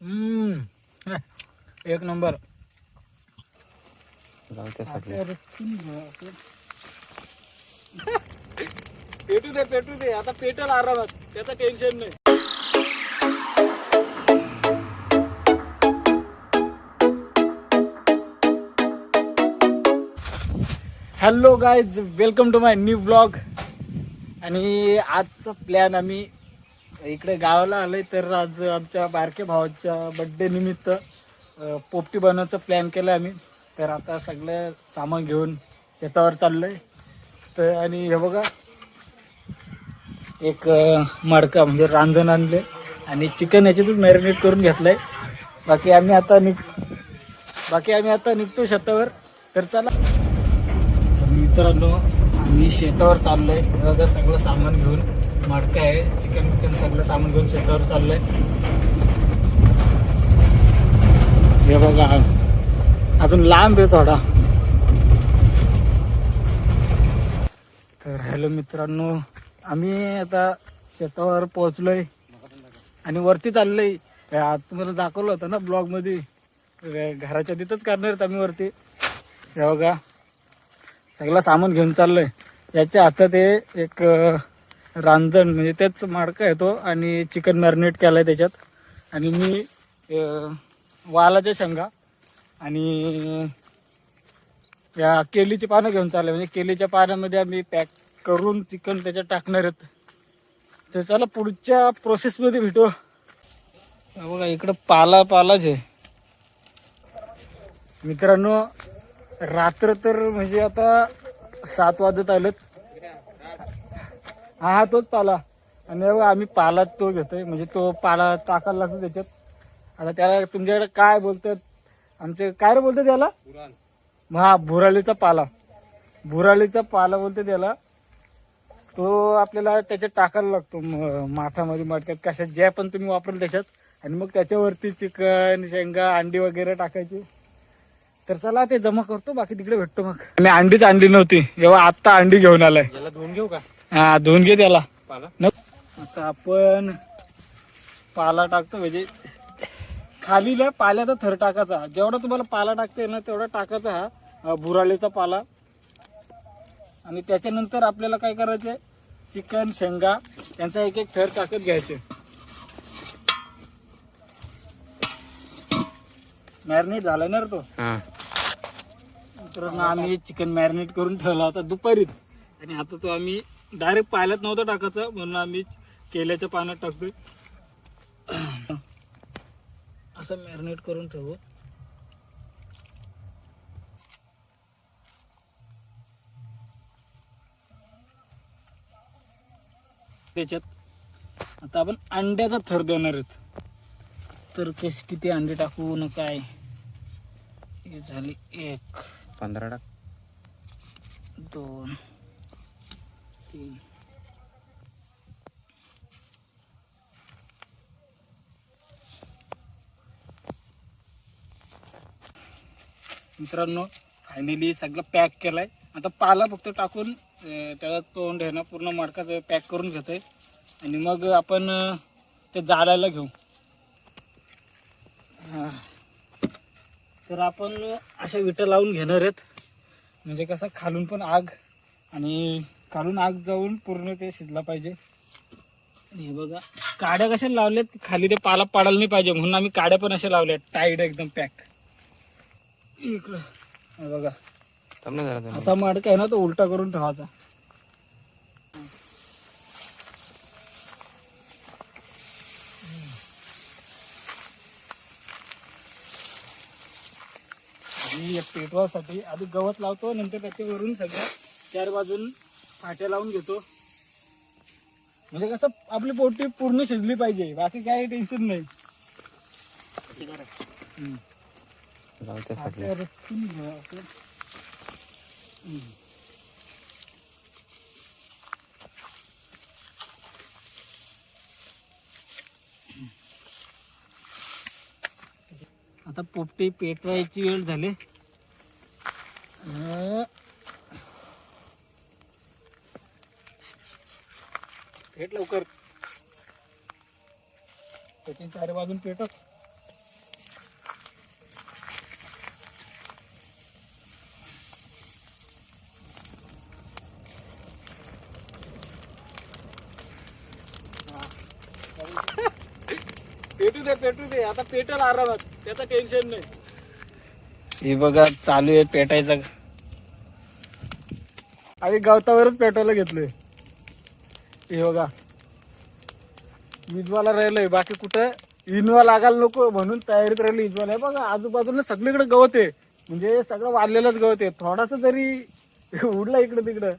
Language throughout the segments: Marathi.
हम्म. एक नंबर. पेटू दे पेटू दे. आता पेटल आरामात. त्याचं टेन्शन नाही. Hello guys welcome to my new blog आणि आजचा प्लॅन आम्ही इकडे गावाला आलंय तर आज आमच्या बारके भावाच्या बड्डे निमित्त पोपटी बनवायचा प्लॅन केला आम्ही. तर आता सगळं सामान घेऊन शेतावर चाललंय. तर आणि हे बघा एक मडका म्हणजे रांजण आणले आणि चिकन याच्यातच मॅरिनेट करून घेतलंय. बाकी आम्ही आता निघ बाकी आम्ही आता निघतो शेतावर. तर चला. मित्रांनो आम्ही शेतावर चाललोय. हे बघा सगळं सामान घेऊन. मडका आहे. चिकन बिकन सगळं सामान घेऊन शेतावर चाललंय. हे बघा. अजून लांब आहे थोडा. तर हॅलो मित्रांनो आम्ही आता शेतावर पोहोचलोय आणि वरती चाललोय. तुम्हाला दाखवलं होतं ना ब्लॉगमध्ये घराच्या तिथंच करणार आहेत आम्ही वरती. हे बघा. सगळं सामान घेऊन चाललोय. याच्या हातात हे एक रांजण म्हणजे तेच माडका येतो आणि चिकन मॅरिनेट आहे त्याच्यात. आणि मी वालाच्या शेंगा आणि या केलीची पानं घेऊन चालले म्हणजे केलीच्या पानामध्ये आम्ही पॅक करून चिकन त्याच्यात टाकणार आहेत. तर चला पुढच्या प्रोसेसमध्ये भेटू. बघा इकडं पाला पालाच आहे. मित्रांनो रात्र तर म्हणजे आता सात वाजत आलेत. हा हा तोच पाला. आणि हे बघा आम्ही पाला तो घेतोय. म्हणजे तो पाला टाकायला लागतो त्याच्यात. आता त्याला तुमच्याकडे काय बोलतात? आमचे काय रे बोलतात त्याला? मग हा भुराळीचा पाला. भुराळीचा पाला बोलते त्याला. तो आपल्याला त्याच्यात टाकायला लागतो. माठामध्ये मटक्यात कशात ज्या पण तुम्ही वापराल त्याच्यात. आणि मग त्याच्यावरती चिकन शेंगा अंडी वगैरे टाकायची. तर चला ते जमा करतो. बाकी तिकडे भेटतो मग. मी अंडीच आणली नव्हती. जेव्हा आत्ता अंडी घेऊन आलाय. याला घेऊ का? हा धुवून घे त्याला. आता आपण पाला टाकतो म्हणजे खाली ना पाल्याचा थर टाकायचा. जेवढा तुम्हाला पाला टाकता येईल ना तेवढा टाकायचा हा बुराळीचा पाला. आणि त्याच्यानंतर आपल्याला काय करायचं चिकन शेंगा यांचा एक एक थर टाकत घ्यायचे. मॅरिनेट झाला ना तो. हा. मित्रांनो आम्ही चिकन मॅरिनेट करून ठेवला होता दुपारीच. आणि आता तो आम्ही डायरेक्ट पाण्यात नव्हता टाकायचा म्हणून आम्ही केल्याच्या पाण्यात टाकतोय. असं मॅरिनेट करून ठेवू. त्याच्यात आता आपण अंड्याचा थर देणार आहेत. तर कशी किती अंडे टाकू न काय? हे झाली एक पंधरा टाक. दोन तीन मित्रांनो फायनली सगळं पॅक केलंय. आता पाला फक्त टाकून त्याला तोंड आहे ना पूर्ण मडकाचं पॅक करून घेतोय. आणि मग आपण ते जाळायला घेऊ. तर आपण अशा विटा लावून घेणार आहेत. म्हणजे कसं खालून पण आग आणि खालून आग जाऊन पूर्ण ते शिजला पाहिजे. आणि हे बघा काड्या कशा लावल्यात? खाली ते पाला पाडायला नाही पाहिजे म्हणून आम्ही काड्या पण अशा लावल्या टाईट एकदम पॅक इकडं बघा. असा मडका आहे ना तो उलटा करून ठेवायचा. पेटवासाठी आधी गवत लावतो नंतर त्याच्यावरून सगळ्या चार बाजून फाट्या लावून घेतो म्हणजे कसं आपली पोटी पूर्ण शिजली पाहिजे बाकी काही टेन्शन नाही हम्म. जाऊ ते सगळे फाट्या रचून घ्या आपण. हम्म. आता पोपटी पेटवायची वेळ झाली अं. भेट लवकर. सचिन चारे बाजून पेट पेटू दे पेटू दे. आता पेटल आरामात. त्याचं टेन्शन नाही. हे बघा चालू आहे पेटायचं. अरे गवतावरच पेटायला घेतलंय. हे बघा. विजवाला राहिलंय बाकी कुठं इनवा लागायला नको म्हणून तयारीत राहिली इजवाला. हे बघा आजूबाजूला सगळीकडे गवत आहे. म्हणजे सगळं वाढलेलंच गवत आहे. थोडासा जरी उडला इकडं तिकडं.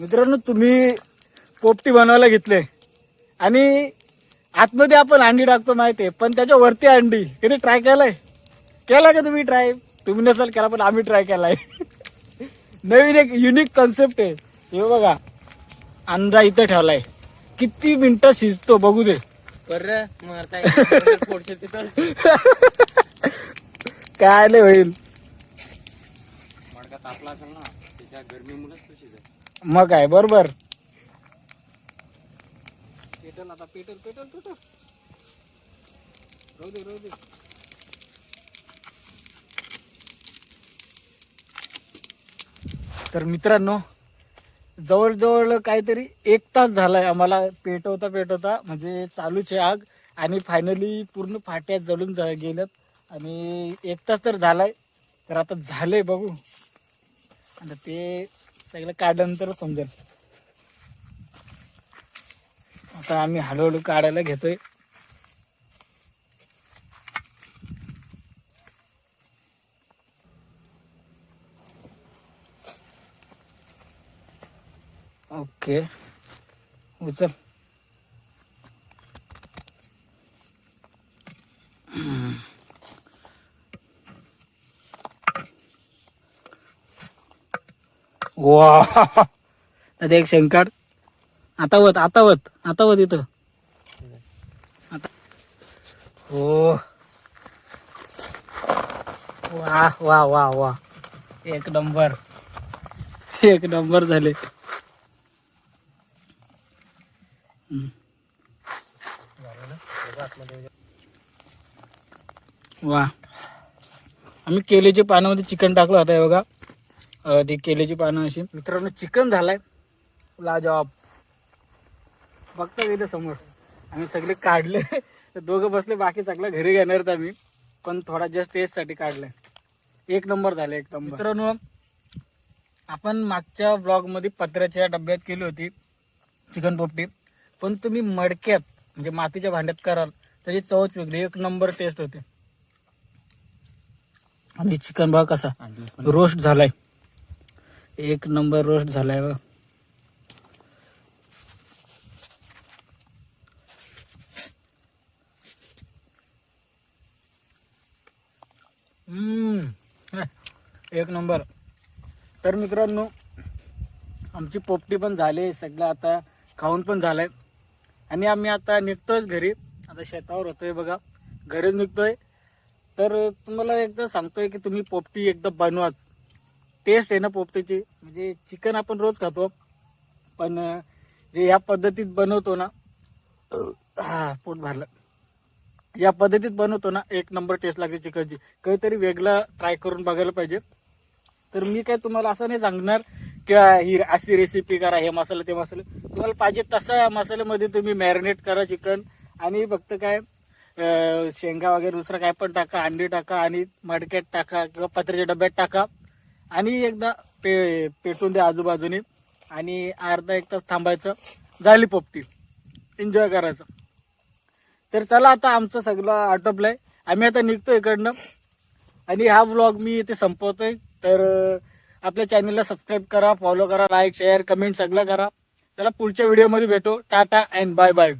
मित्रांनो तुम्ही पोपटी बनवायला घेतले. आणि आतमध्ये आपण अंडी टाकतो माहिती आहे. पण त्याच्या वरती अंडी. कधी ट्राय केलाय? केला का तुम्ही ट्राय तुम्ही नसेल केला पण आम्ही ट्राय केलाय. नवीन एक युनिक कॉन्सेप्ट आहे. हे बघा. अंडा इथं ठेवलाय. किती मिनिटं शिजतो बघू दे. काय नाही होईल. मग काय बरोबर. पेटल आता पेटल पेटल पेटल राहू दे राहू दे तर मित्रांनो जवळजवळ काहीतरी एक तास झालाय आम्हाला पेटवता पेटवता म्हणजे चालूच आहे आग. आणि फायनली पूर्ण फाट्यात जळून जा गेल्यात. आणि एक तास तर झालाय. तर आता झालंय बघू. आणि ते सगळं काढल्यानंतर समजेल. आता आम्ही हळूहळू काढायला घेतोय. ओके. उचल. वा आता एक शंकर आता वत आता वत आता वत इथं. आता. हो. वा वा वा वा एक नंबर. एक नंबर झाले हम्म. वा. आम्ही केलीच्या पानामध्ये चिकन टाकलं होतं बघा. ती केलीची पानं अशी. मित्रांनो चिकन झालाय. लाजवाब. बघता इथे समोर. आम्ही सगळे काढले. तर दोघं बसले बाकी सगळं घरी घेणार आहेत आम्ही. पण थोडा जस्ट टेस्टसाठी काढलाय. एक नंबर झाले एक नंबर. मित्रांनो आपण मागच्या ब्लॉगमध्ये पत्र्याच्या डब्यात केली होती चिकन पोपटी. पण तुम्ही मडक्यात म्हणजे मातीच्या भांड्यात कराल त्याची चवच वेगळी. एक नंबर टेस्ट होते. आणि चिकन बघा कसा. रोस्ट झालाय. एक नंबर रोस्ट झालाय. एक नंबर. तर मित्रांनो आमची पोपटी पण झाली सगळं आता खाऊन पण झालंय. आणि आम्ही आता निघतोय घरी. आता शेतावर होतोय बघा. घरीच निघतोय. तर तुम्हाला एकदा सांगतोय की तुम्ही पोपटी एकदा बनवाच. टेस्ट आहे ना पोपटीची. म्हणजे चिकन आपण रोज खातो. पण जे या पद्धतीत बनवतो ना हा पोट भरलं. या पद्धतीत बनवतो ना एक नंबर टेस्ट लागते चिकनची काहीतरी वेगळं ट्राय करून बघायला पाहिजे. तर मी काय तुम्हाला असं नाही सांगणार किंवा ही अशी रेसिपी करा हे मसाला ते मसाले. तुम्हाला पाहिजे तसा मसाल्यामध्ये तुम्ही मॅरिनेट करा चिकन आणि फक्त काय शेंगा वगैरे दुसरं काय पण टाका अंडी टाका आणि मडक्यात टाका किंवा पत्र्याच्या डब्यात टाका. आणि एकदा पे पेटून द्या आजूबाजूने. आणि अर्धा एक तास थांबायचं. झाली पोपटी. एन्जॉय करायचं. तर चला आता आमचं सगळं आटोपलंय. आम्ही आता निघतो इकडनं. आणि हा व्लॉग मी इथे संपवतोय. तर आपल्या चॅनलला सबस्क्राईब करा फॉलो करा लाईक शेअर कमेंट सगळं करा. चला पुढच्या व्हिडिओमध्ये भेटू. Tata and bye bye